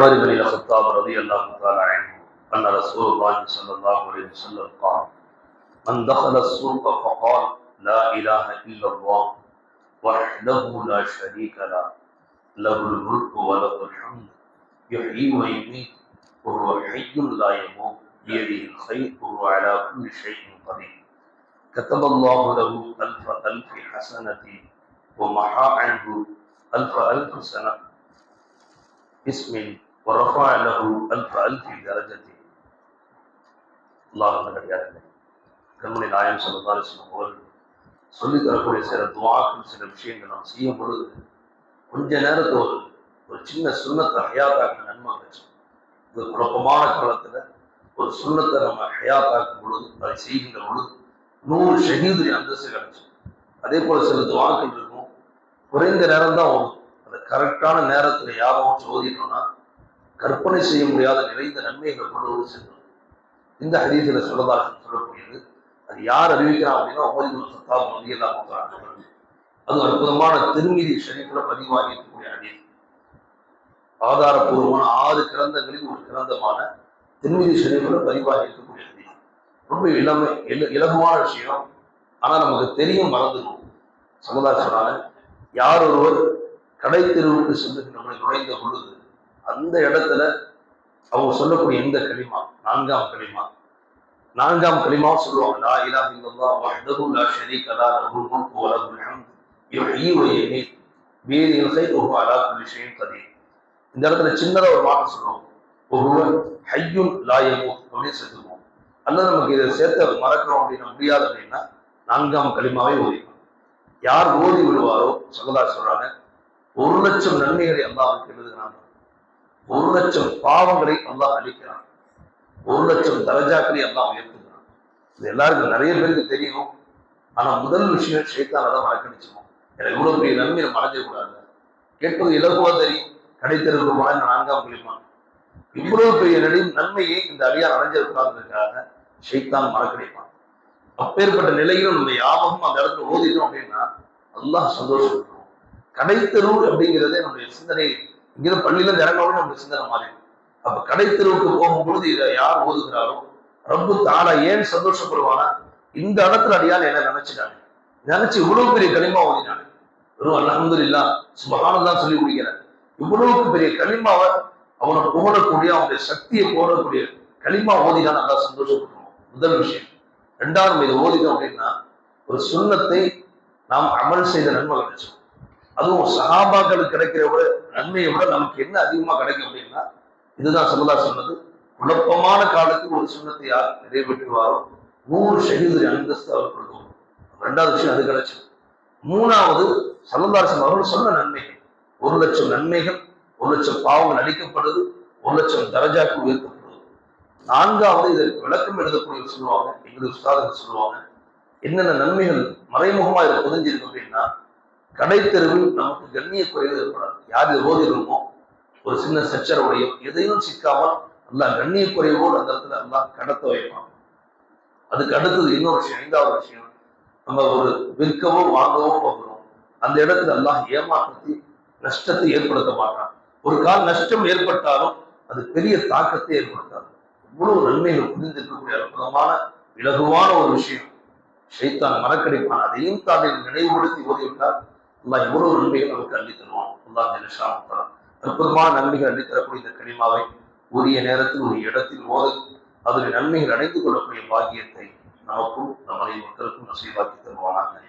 عمر بن الخطاب رضي الله تعالى عنه أن رسول الله صلى الله عليه وسلم قال من دخل السوق فقال لا إله إلا الله وحده لا شريك له له الملك وله الحمد يحيي ويميت وهو حي لا يموت بيده الخير وهو على كل شيء قدير. كتب الله له ألف ألف حسنة ومحى عنه ألف ألف سنة. اسم ورفع له ألف ألف درجة الله நல்லடியார்களே கண்மணி நாயம் சொல்லதாலும் சொல்லும் அவர்கள் சொல்லித் தரக்கூடிய சில துவாக்கள் சில விஷயங்கள் நாம் செய்யும் பொழுது கொஞ்ச நேரத்தை ஒரு ஒரு சின்ன சுண்ணத்தை ஹயாத்தாக்க நன்மை கிடைச்சோம் இது குழப்பமான காலத்துல ஒரு சுண்ணத்தை நம்ம ஹயாத்தாக்கும் பொழுது அதை செய்கின்ற பொழுது நூறு ஷஹீதுடைய அந்தஸ்து கிடைச்சோம் அதே போல சில துவாக்கள் இருக்கும் குறைந்த நேரம் தான் ஓடும் அந்த கரெக்டான நேரத்துல யாபகம் சோதிக்கணும்னா கற்பனை செய்ய முடியாத நிறைந்த நன்மைகளை கொண்டு வந்து சென்றோம் இந்த ஹதீஸில் சொல்லதாக சொல்லக்கூடியது அது யார் அறிவிக்கிறான் அப்படின்னா ஒவ்வொரு சத்தாப் நதியெல்லாம் போகிறாங்க அது அற்புதமான திருமீதி ஷரீஃபில் பதிவாகி இருக்கக்கூடிய ஹதீஸ். ஆதாரபூர்வமான ஆறு கிரந்தங்களில் ஒரு கிரந்தமான திருமீதி ஷரீஃபில் பதிவாகி இருக்கக்கூடிய ஹதீஸ். ரொம்ப இளமை இல இலகுவான விஷயம். ஆனால் நமக்கு தெரியும் மறந்துடும் சமுதாய சொன்னாங்க யார் ஒருவர் கடை தெருவுக்கு சென்று நம்மளை நுழைந்த பொழுது அந்த இடத்துல அவங்க சொல்லக்கூடிய எந்த களிமா? நான்காம் களிமா? நான்காம் களிமா சொல்லுவாங்க லா இலாஹ இல்லல்லாஹ் வஹ்தஹு லா ஷரீக லஹு லஹுல் முல்கு வ லஹுல் ஹம்து யுஹ்யி வ யுமீத். கைர் வஹுவ அலா குல்லி ஷைஇன் கதீர். இந்த இடத்துல சின்னதா ஒரு வார்த்தை சொல்லுவோம் ஒருவ ஹையும் லா யமூத் அப்படின்னு சேர்த்துக்குவோம் அல்லது நமக்கு இதை சேர்த்து மறக்கிறோம் அப்படின்னு முடியாது அப்படின்னா நான்காம் களிமாவை ஓதிக்கணும். யார் ஓதி விடுவாரோ சகதா சொல்றாங்க ஒரு லட்சம் நன்மைகளை அல்லாவுக்கு எழுதுகிறாங்க ஒரு லட்சம் பாவங்களை அல்லாஹ் அழிக்கிறான். ஒரு லட்சம் தரஜாக்களை அல்லாஹ் உயர்த்துகிறான். இது எல்லாருக்கும் நிறைய பேருக்கு தெரியும். ஆனா முதல் விஷயம் ஷைத்தான தான் மறக்கணிச்சுவோம் எனக்கு இவ்வளவு பெரிய நன்மை நம்ம அடைஞ்சிடக்கூடாது கேட்பது இலகுவா தெரியும். கிடைத்திருக்கிற போனால் நான்காம் கிளிமா இவ்வளவு பெரிய நடி நன்மையை இந்த அடியார் அடைஞ்சிருக்கிறாங்கிறதுக்காக ஷைத்தான் மறக்கடிப்பான். அப்பேற்பட்ட நிலையிலும் நம்ம யாபகம் அந்த இடத்துல ஓதிட்டோம் அப்படின்னா அல்லாஹ் சந்தோஷப்படுறோம் கடைத்தெரு அப்படிங்கிறதே நம்முடைய சிந்தனை இங்கிருந்து பள்ளியில இறங்கவும் நம்ம சிந்தனை மாறி அப்ப கடை தெருவுக்கு போகும்பொழுது இதை யார் ஓதுகிறாரோ ரொம்ப தாரா ஏன் சந்தோஷப்படுவானா? இந்த இடத்துல அடியால் என்ன நினைச்சிட்டாங்க. நினைச்சு இவ்வளவு பெரிய களிமா ஓதினாங்க. வெறும் சும்மா தான் சொல்லி குடிக்கிறார். இவ்வளவுக்கு பெரிய களிமாவை அவனை புகழக்கூடிய அவனுடைய சக்தியை போடக்கூடிய களிமா ஓதினா நல்லா சந்தோஷப்படுவோம் முதல் விஷயம். ரெண்டாவது நம்ம இதை ஓதினோம் அப்படின்னா ஒரு சுண்ணத்தை நாம் அமல் செய்த நன்மை கிடைச்சோம் அதுவும் சகாபாக்களுக்கு கிடைக்கிற விட நன்மையை விட நமக்கு என்ன அதிகமா கிடைக்கும் அப்படின்னா இதுதான் சமுதா சொன்னது. குழப்பமான காலத்தில் ஒரு சுண்ணத்தை யார் நிறைவேற்றுவாரோ? நூறு ஷஹீது அந்தஸ்து அவர் கொடுக்கும். ரெண்டாவது விஷயம் அது கிடைச்சது மூணாவது சல்லதாசன் அவர்கள் சொன்ன நன்மைகள். ஒரு லட்சம் நன்மைகள் ஒரு லட்சம் பாவங்கள் அளிக்கப்படுது ஒரு லட்சம் தரஜாக்கு உயர்த்தப்படுது. நான்காவது இதற்கு விளக்கம் எழுதக்கூடிய சொல்லுவாங்க எங்களுக்கு உஸ்தாதர்கள் சொல்லுவாங்க என்னென்ன நன்மைகள் மறைமுகமா இதில் புரிஞ்சிருக்கு அப்படின்னா கடைத்தெருவில் நமக்கு கண்ணிய குறைவு ஏற்படாது. யார் விரோதிகளுமோ ஒரு சின்ன சச்சரவுடைய எதையும் சிக்காமல் எல்லாம் கண்ணிய குறைவோடு அந்த இடத்துல எல்லாம் கடத்த வைப்பான். அதுக்கு அடுத்தது இன்னொரு விஷயம் ஐந்தாவது விஷயம். நம்ம ஒரு விற்கவோ வாங்கவோ போகிறோம். அந்த இடத்துல எல்லாம் ஏமாற்றத்தை நஷ்டத்தை ஏற்படுத்த மாட்டான். ஒரு கால் நஷ்டம் ஏற்பட்டாலும் அது பெரிய தாக்கத்தை ஏற்படுத்தாது. இவ்வளவு நன்மைகள் புரிந்திருக்கக்கூடிய அற்புதமான இலகுவான ஒரு விஷயம். ஷைத்தான் மறக்கடிப்பான் அதையும் தாண்டி நினைவுபடுத்தி ஓதிவிட்டால் அல்லாஹ் எவ்வளவு நன்மைகள் நமக்கு அள்ளி தருவான். அல்லாஹ் அற்புதமான நன்மைகள் அள்ளித்தரக்கூடிய இந்த கனிமாவை உரிய நேரத்தில் ஒரு இடத்தில் ஓத அதில் நன்மைகள் அடைந்து கொள்ளக்கூடிய பாக்கியத்தை நமக்கும் நம் அனைத்து மக்களுக்கும் நசீவாக்கி தருவானாக.